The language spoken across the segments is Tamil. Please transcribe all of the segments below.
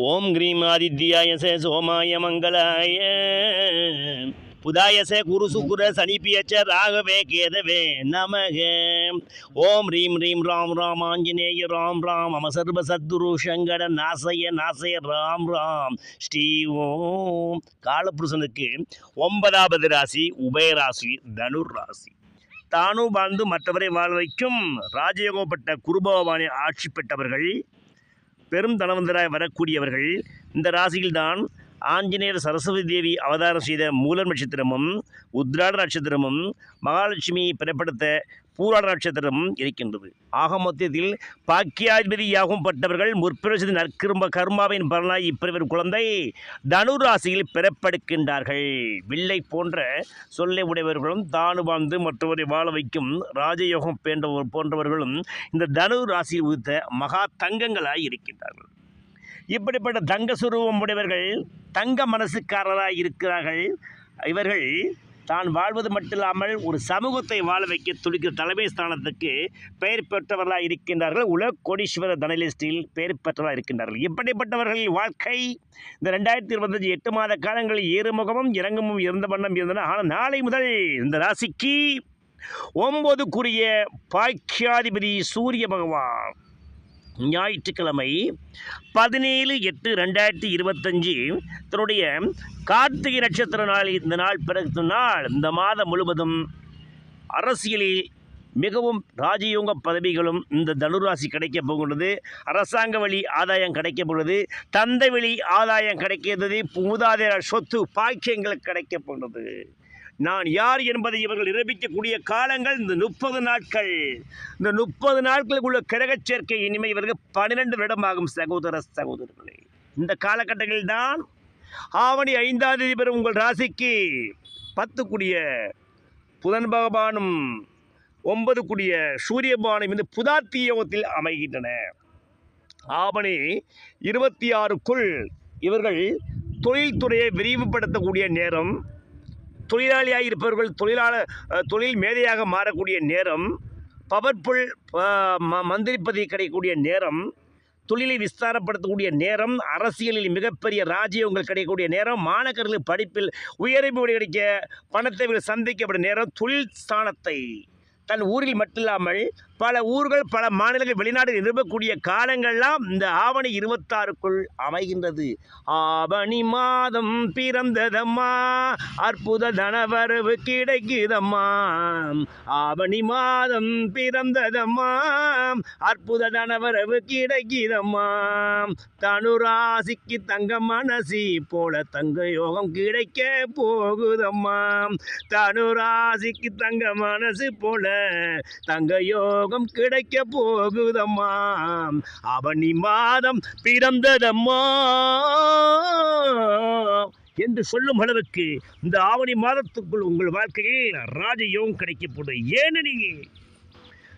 ஓம் கிரீம் ஆதித்யாய சோமாய மங்களாய. புதாயச குரு சுகுர சனிப்பியச்ச ராகவே கேதவே நமக. ஓம் ரீம் ரீம் ராம் ராம் ஆஞ்சநேய ராம் ராம் அம சர்வ சத்குரு சங்கட நாசய நாசய ராம் ராம். ஸ்ரீ ஓம். காலபுருஷனுக்கு ஒன்பதாவது ராசி உபயராசி தனுர் ராசி தானும் வாழ்ந்து மற்றவரை வாழ வைக்கும் ராஜயோகப்பட்ட குருபவானை ஆட்சி பெற்றவர்கள் பெரும் தனவந்தராய் வரக்கூடியவர்கள் இந்த ராசியில்தான் ஆஞ்சநேயர் சரஸ்வதி தேவி அவதாரம் செய்த மூல நட்சத்திரமும் உத்ராட நட்சத்திரமும் மகாலட்சுமி பிறப்படுத்த பூராட நட்சத்திரம் இருக்கின்றது. ஆக மொத்தத்தில் பாக்கியாதிபதியாகவும் பட்டவர்கள் முற்பிரசதி நற்கிரும்ப கர்மாவின் பலனாய் இப்பிரிவர் குழந்தை தனு ராசியில் பிறப்படுகின்றார்கள். வில்லை போன்ற சொல்லை உடையவர்களும் தானு வாழ்ந்து மற்றவரை வாழ வைக்கும் ராஜயோகம் போன்றவர் போன்றவர்களும் இந்த தனு ராசியில் உதித்த மகா தங்கங்களாய் இருக்கின்றார்கள். இப்படிப்பட்ட தங்க சுரூபம் உடையவர்கள் தங்க மனசுக்காரராக இருக்கிறார்கள். இவர்கள் தான் வாழ்வது மட்டுமில்லாமல் ஒரு சமூகத்தை வாழ வைக்க துடிக்கிற தலைமை ஸ்தானத்துக்கு பெயர் பெற்றவர்களாக இருக்கின்றார்கள். உலக கோடீஸ்வர தனலிஸ்டில் பெயர் பெற்றவர்களாக இருக்கின்றார்கள். இப்படிப்பட்டவர்களின் வாழ்க்கை? இந்த ரெண்டாயிரத்தி இருபத்தஞ்சு எட்டு மாத காலங்களில் ஏறுமுகமும் இறங்குமும் இருந்த வண்ணம் இருந்தன. ஆனால் நாளை முதல் இந்த ராசிக்கு ஒன்பதுக்குரிய பாக்கியாதிபதி சூரிய பகவான். ஞாயிற்றுக்கிழமை பதினேழு எட்டு ரெண்டாயிரத்தி இருபத்தஞ்சு. தன்னுடைய கார்த்திகை நட்சத்திர நாள் இந்த நாள் பிறகு நாள். இந்த மாதம் முழுவதும் அரசியலில் மிகவும் ராஜயோக பதவிகளும் இந்த தனுராசி கிடைக்க போகின்றது. அரசாங்க வழி ஆதாயம் கிடைக்க போகிறது தந்தை வழி ஆதாயம் கிடைக்கிறது மூதாதைய சொத்து பாக்கியங்கள் கிடைக்க போகிறது நான் யார் என்பதை இவர்கள் நிரூபிக்கக்கூடிய காலங்கள் இந்த முப்பது நாட்கள். இந்த முப்பது நாட்களுக்குள்ள கிரகச் சேர்க்கை இனிமே இவர்கள் பன்னிரெண்டு வருடமாகும் சகோதர சகோதரர்களே. இந்த காலகட்டங்களில் தான் ஆவணி ஐந்தாம் தேதி பெறும் உங்கள் ராசிக்கு பத்து கூடிய புதன் பகவானும் ஒன்பது கூடிய சூரிய பகவானும் இந்த புதாத்தி யோகத்தில் அமைகின்றன. ஆவணி இருபத்தி ஆறுக்குள் இவர்கள் தொழில்துறையை விரிவுபடுத்தக்கூடிய நேரம் தொழிலாளியாக இருப்பவர்கள் தொழிலாளர் தொழில் மேதையாக மாறக்கூடிய நேரம் பவர்ஃபுல் மந்திரி பதவி கிடைக்கக்கூடிய நேரம் தொழிலை விஸ்தாரப்படுத்தக்கூடிய நேரம் அரசியலில் மிகப்பெரிய ராஜ்யங்கள் கிடைக்கக்கூடிய நேரம் மாணக்கர்களுக்கு படிப்பில் உயர்வு கிடைக்க பணத்தை சந்திக்கப்படும் நேரம் தொழில் ஸ்தானத்தை. தன் ஊரில் மட்டுமில்லாமல் பல ஊர்கள் பல மாநிலங்கள் வெளிநாடு நிறுவக்கூடிய காலங்கள்லாம் இந்த ஆவணி இருபத்தாறுக்குள் அமைகின்றது. ஆவணி மாதம் பிறந்ததம்மா அற்புத தனவரவு கிடைக்குதம்மா. ஆவணி மாதம் பிறந்ததம்மா அற்புத தனவரவு கிடைக்குதம்மா. தனுராசிக்கு தங்க மனசி போல தங்க யோகம் கிடைக்க போகுதம்மா. தனுராசிக்கு தங்க மனசு போல தங்க யோகம் கிடைக்க போகுதம்மா. அவனி மாதம் பிறந்ததம்மா. என்று சொல்லும் அளவுக்கு இந்த ஆவணி மாதத்துக்குள் உங்கள் வாழ்க்கையில் ராஜயோகம் கிடைக்கப்படும் ஏனெனில்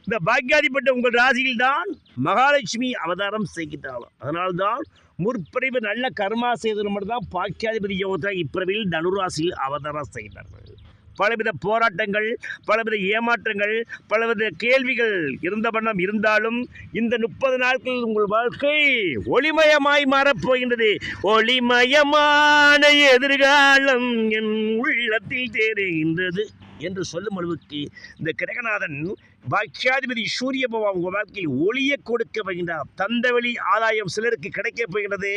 இந்த பாக்கியாதிப்பட்ட உங்கள் ராசியில் தான் மகாலட்சுமி அவதாரம் செய்கின்றாலும் அதனால்தான் முற்பிறவு நல்ல கர்மா செய்தது மட்டும்தான் பாக்கியாதிபதி யோகத்தை இப்பிறவில் தனுராசியில் அவதாரம் செய்தார்கள் பலவித போராட்டங்கள் பலவித ஏமாற்றங்கள் பலவித கேள்விகள் இருந்த வண்ணம் இருந்தாலும் இந்த முப்பது நாட்கள் உங்கள் வாழ்க்கை ஒளிமயமாய் மாறப்போகின்றது ஒளிமயமான எதிர்காலம் என் உள்ளத்தில் தெரிகின்றது என்று சொல்லும் அளவுக்கு இந்த கிரகநாதன் பாக்கியாதிபதி சூரிய பகவான் உங்கள் வாழ்க்கையில் ஒளிய கொடுக்க வருகின்றார். தந்தவெளி ஆதாயம் சிலருக்கு கிடைக்கப் போகின்றது.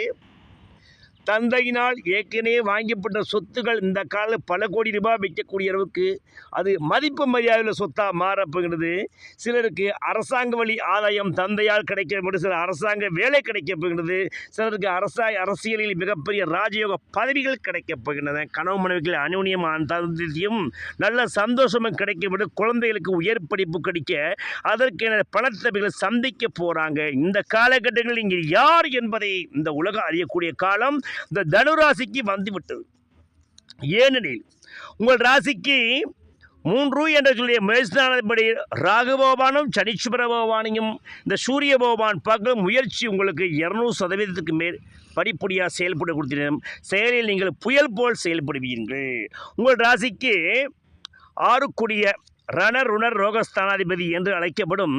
தந்தையினால் ஏற்கனவே வாங்கப்பட்ட சொத்துகள் இந்த கால பல கோடி ரூபாய் விற்கக்கூடிய அளவுக்கு அது மதிப்பு மரியாதையில் சொத்தாக மாறப்போகிறது சிலருக்கு அரசாங்க வழி ஆதாயம் தந்தையால் கிடைக்க சில அரசாங்க வேலை கிடைக்க போகிறது சிலருக்கு அரசா அரசியலில் மிகப்பெரிய ராஜயோக பதவிகள் கிடைக்க போகின்றன. கனவு மனைவிகள் அனுனியமான தந்தியும் நல்ல சந்தோஷமும் கிடைக்கப்படும் குழந்தைகளுக்கு உயர் படிப்பு கிடைக்க அதற்கென பணத்தவைகளை சந்திக்க போகிறாங்க இந்த காலகட்டங்களில் இங்கே யார் என்பதை இந்த உலகம் அறியக்கூடிய காலம் இந்த தனுராசிக்கு வந்துவிட்டது. ஏனெனில் உங்கள் ராசிக்கு மூன்று என்ற சொல்லிய மேஸ்தானப்படி ராகு பகவானும் பகவானையும் இந்த சூரிய பகவான் பார்க்க முயற்சி உங்களுக்கு இரநூறு சதவீதத்துக்கு மேல் படிப்படியாக செயல்பட கொடுத்திடும் செயலில் நீங்கள் புயல் போல் செயல்படுவீர்கள். உங்கள் ராசிக்கு ஆறுக்குடிய ரணருணர் ரோகஸ்தானாதிபதி என்று அழைக்கப்படும்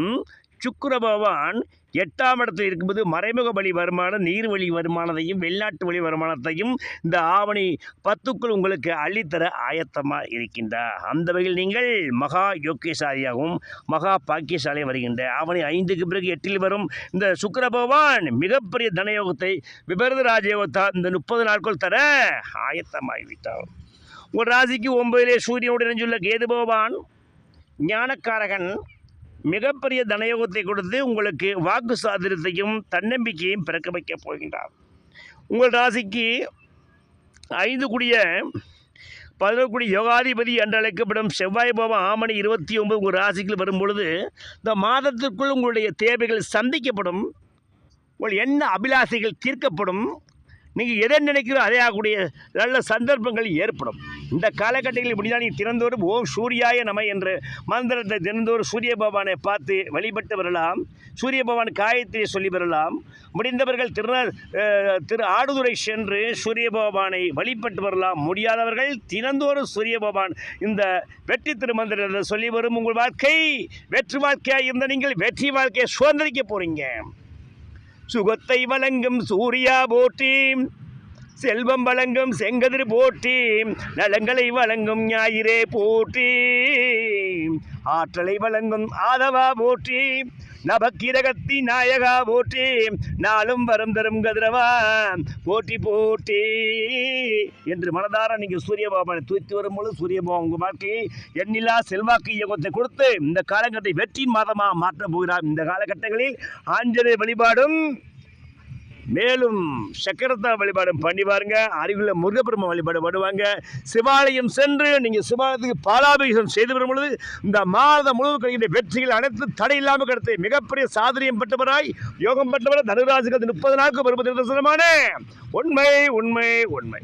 சுக்கர பகவான் எட்டாம் இடத்தில் இருக்கும்போது மறைமுக வழி வருமானம் நீர் வழி வருமானத்தையும் வெளிநாட்டு வழி வருமானத்தையும் இந்த ஆவணி பத்துக்குள் உங்களுக்கு அள்ளித்தர ஆயத்தமாக இருக்கின்றார். அந்த வகையில் நீங்கள் மகா யோக்கியசாலியாகவும் மகா பாக்கியசாலியாக வருகின்ற ஆவணி ஐந்துக்கு பிறகு எட்டில் வரும் இந்த சுக்கர பகவான் மிகப்பெரிய தனயோகத்தை விபரத ராஜயோகத்தால் இந்த முப்பது நாட்கள் தர ஆயத்தமாகிவிட்டார். ஒரு ராசிக்கு ஒன்பதிலே சூரியனுடன் இணைஞ்சுள்ள கேது பகவான் ஞானக்காரகன் மிகப்பெரிய தனயோகத்தை கொடுத்து உங்களுக்கு வாக்கு சாதனத்தையும் தன்னம்பிக்கையும் பிறக்க வைக்கப் போகின்றார். உங்கள் ராசிக்கு ஐந்து கூடிய பதினொரு கூடிய யோகாதிபதி என்று அழைக்கப்படும் செவ்வாய் பவன் ஆமணி இருபத்தி ஒன்பது உங்கள் ராசிக்கு வரும்பொழுது இந்த மாதத்திற்குள் உங்களுடைய தேவைகள் சந்திக்கப்படும். உங்கள் என்ன அபிலாசைகள் தீர்க்கப்படும். நீங்கள் எதை நினைக்கிறோ அதே ஆகக்கூடிய நல்ல சந்தர்ப்பங்கள் ஏற்படும். இந்த காலகட்டங்களில் முடிந்தால் நீங்கள் தினந்தோறும் ஓம் சூர்யாய நம என்ற மந்திரத்தை தினந்தோறும் சூரிய பகவானை பார்த்து வழிபட்டு வரலாம். சூரிய பகவான் காயத்திலே சொல்லி வரலாம். முடிந்தவர்கள் திரு திரு ஆடுதுறை சென்று சூரிய பகவானை வழிபட்டு வரலாம். முடியாதவர்கள் தினந்தோறும் சூரிய பகவான் இந்த வெற்றி திருமந்திரத்தை சொல்லி வரும் உங்கள் வாழ்க்கை. வெற்றி வாழ்க்கையாக இருந்த நீங்கள் வெற்றி வாழ்க்கையை சுதந்திரிக்க போகிறீங்க சுகத்தை வழங்கும் சூர்யா போற்றி செல்வம் வழங்கும் செங்கதிர் போற்றி நலங்களை வழங்கும் ஞாயிறே போற்றி. ஆற்றலை வழங்கும் ஆதவா போற்றி நபக்கிரகத்தி நாயகா போற்றி நாளும் வரும் தரும் கதிரவா போட்டி போட்டி என்று மனதார நீங்கள் சூரிய பகவானை தூக்கி வரும்பொழுது சூரிய பகவான் உங்கள் வாழ்க்கையை எண்ணிலா செல்வாக்கு இயக்கத்தை கொடுத்து இந்த காலகட்டத்தை வெற்றியின் மாதமாக மாற்றப் போகிறார். இந்த காலகட்டங்களில் ஆஞ்சநேய வழிபாடும் மேலும் சக்கரத்தா வழிபாடும் பண்ணி பாருங்க. அருகில் முருகப்பெருமா வழிபாடு பண்ணுவாங்க. சிவாலயம் சென்று நீங்கள் சிவாலயத்துக்கு பாலாபிஷேகம் செய்து வரும் பொழுது இந்த மாதம் முழுவதும் கிடைக்கின்ற வெற்றிகள் அனைத்து தடை இல்லாமல் கிடைத்து மிகப்பெரிய சாதனையும் பெற்றவராய் யோகம் பெற்றவராய் தனுராசிக்கு முப்பது நாளுக்கு வருவது நிதர்சனமான உண்மை உண்மை உண்மை.